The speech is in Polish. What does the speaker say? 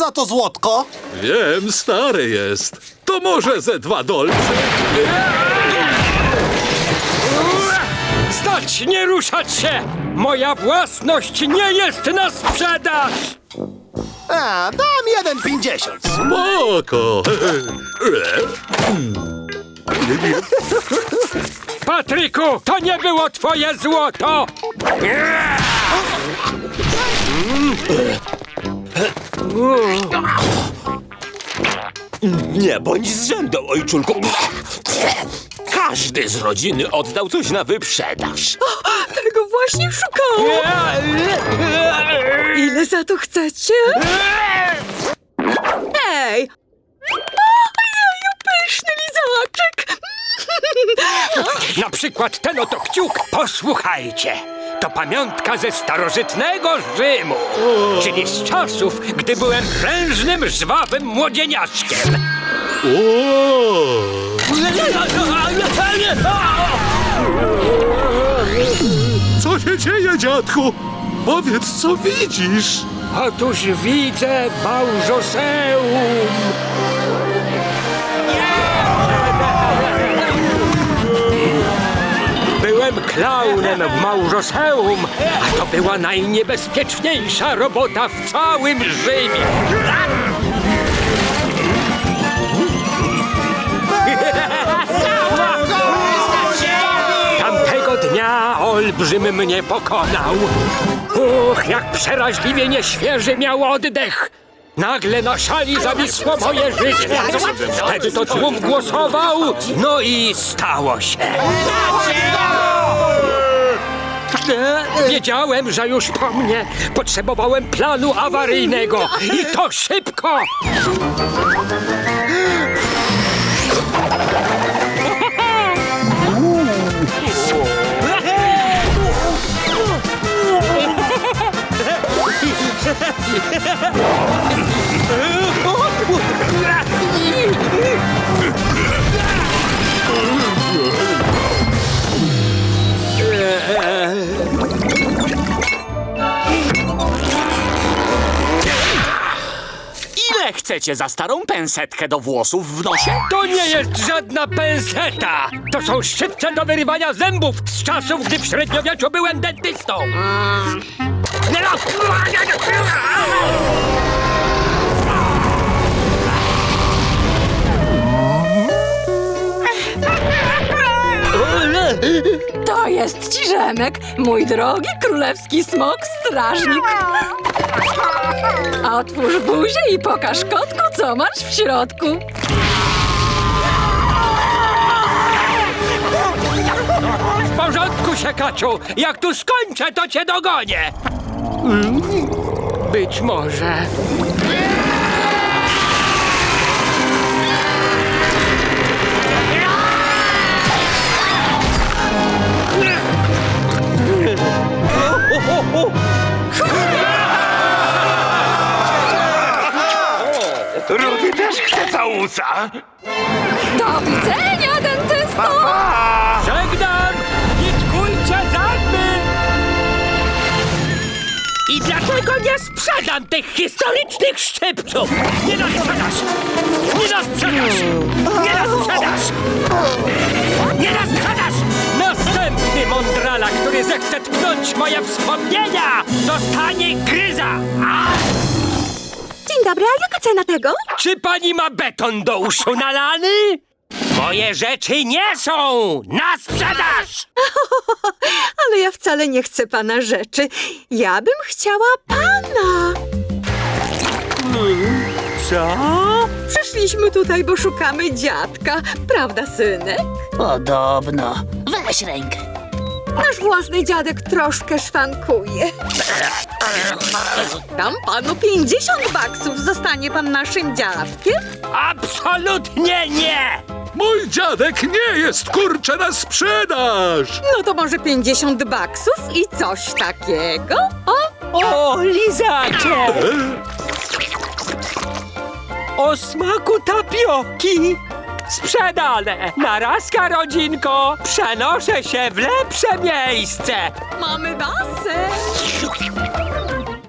za to złotko? Wiem, stary jest. To może ze dwa dolce? Stać, nie ruszać się! Moja własność nie jest na sprzedaż! A, dam jeden pięćdziesiąt. Spoko. Patryku, to nie było twoje złoto! Nie bądź zrzędą, ojczulku. Każdy z rodziny oddał coś na wyprzedaż. Tego właśnie szukałam. Ile za to chcecie? Ej! Ojeju, pyszny lizaczek! Na przykład ten oto kciuk, posłuchajcie. To pamiątka ze starożytnego Rzymu, czyli z czasów, gdy byłem prężnym, żwawym młodzieniaszkiem. Co się dzieje, dziadku? Powiedz, co widzisz? Otóż widzę małżoseum. Byłem klaunem w małżoseum, a to była najniebezpieczniejsza robota w całym Rzymie. Olbrzym mnie pokonał. Uch, jak przeraźliwie nieświeży miał oddech! Nagle na szali zawisło moje życie. Wtedy to tłum głosował, no i stało się. Wiedziałem, że już po mnie potrzebowałem planu awaryjnego i to szybko! Ile chcecie za starą pensetkę do włosów w nosie? To nie jest żadna penseta! To są szczypce do wyrywania zębów z czasów, gdy w średniowieczu byłem dentystą! To jest ci Rzemek, mój drogi królewski smok strażnik. Otwórz buzię i pokaż kotku, co masz w środku. W porządku, siekaczu! Jak tu skończę, to cię dogonię! Być może... całusa. Do widzenia, dentysto! Żegnam! Nitkujcie zęby! I dlatego nie sprzedam tych historycznych szczypców! Nie na sprzedaż! Nie na sprzedaż! Nie na sprzedaż! Nie na sprzedaż! Następny mądrala, który zechce tknąć moje wspomnienia, dostanie gryza! A! Dzień dobry, a jaka cena tego? Czy pani ma beton do uszu nalany? Moje rzeczy nie są na sprzedaż! Ale ja wcale nie chcę pana rzeczy. Ja bym chciała pana. Co? Przyszliśmy tutaj, bo szukamy dziadka. Prawda, synek? Podobno. Weź rękę. Nasz własny dziadek troszkę szwankuje. Dam panu 50 baksów. Zostanie pan naszym dziadkiem? Absolutnie nie! Mój dziadek nie jest kurczę na sprzedaż! No to może 50 baksów i coś takiego? O, O, lizacie! O smaku tapioki! Sprzedane! Narazka, rodzinko! Przenoszę się w lepsze miejsce! mamy basen.